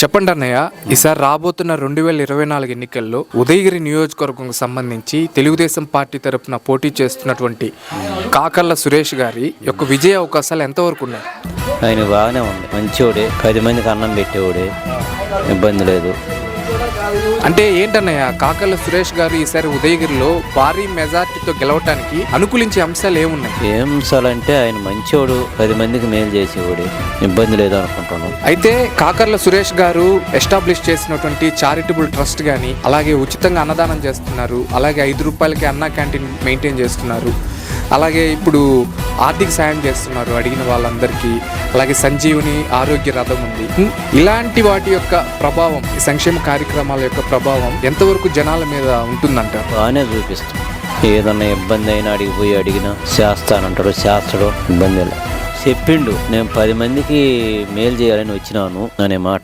చెప్పండి అన్నయ్య ఈసారి రాబోతున్న రెండు వేల ఇరవై నాలుగు ఎన్నికల్లో ఉదయగిరి నియోజకవర్గంకు సంబంధించి తెలుగుదేశం పార్టీ తరపున పోటీ చేస్తున్నటువంటి కాకర్ల సురేష్ గారి యొక్క విజయ అవకాశాలు ఎంతవరకు ఉన్నాయి? ఆయన బాగానే ఉంది. మంచోడే పది మందికి అన్నం పెట్టేవాడే. ఇబ్బంది లేదు. అంటే ఏంటన్నయ్య కాకర్ల సురేష్ గారు ఈసారి ఉదయగిరిలో భారీ మెజార్టీతో గెలవటానికి అనుకూలించే అంశాలు ఏమున్నాయి? ఏం అంశాలంటే ఆయన మంచోడు పది మందికి మేలు చేసేవాడే. ఇబ్బంది లేదు అనుకుంటున్నాం అయితే కాకర్ల సురేష్ గారు ఎస్టాబ్లిష్ చేసినటువంటి చారిటబుల్ ట్రస్ట్ కానీ అలాగే ఉచితంగా అన్నదానం చేస్తున్నారు. అలాగే ఐదు రూపాయలకి అన్న క్యాంటీన్ మెయింటైన్ చేస్తున్నారు. అలాగే ఇప్పుడు ఆర్థిక సాయం చేస్తున్నారు అడిగిన వాళ్ళందరికీ. అలాగే సంజీవుని ఆరోగ్య రథం ఉంది. ఇలాంటి వాటి యొక్క ప్రభావం ఈ సంక్షేమ కార్యక్రమాల యొక్క ప్రభావం ఎంతవరకు జనాల మీద ఉంటుందంట బాగానే చూపిస్తాం ఏదన్నా ఇబ్బంది అయినా అడిగిపోయి అడిగినా చేస్తానంటాడు చేస్తాడు ఇబ్బంది లేదు. చెప్పిండు. నేను పది మందికి మేలు చేయాలని వచ్చినాను. అనే మాట.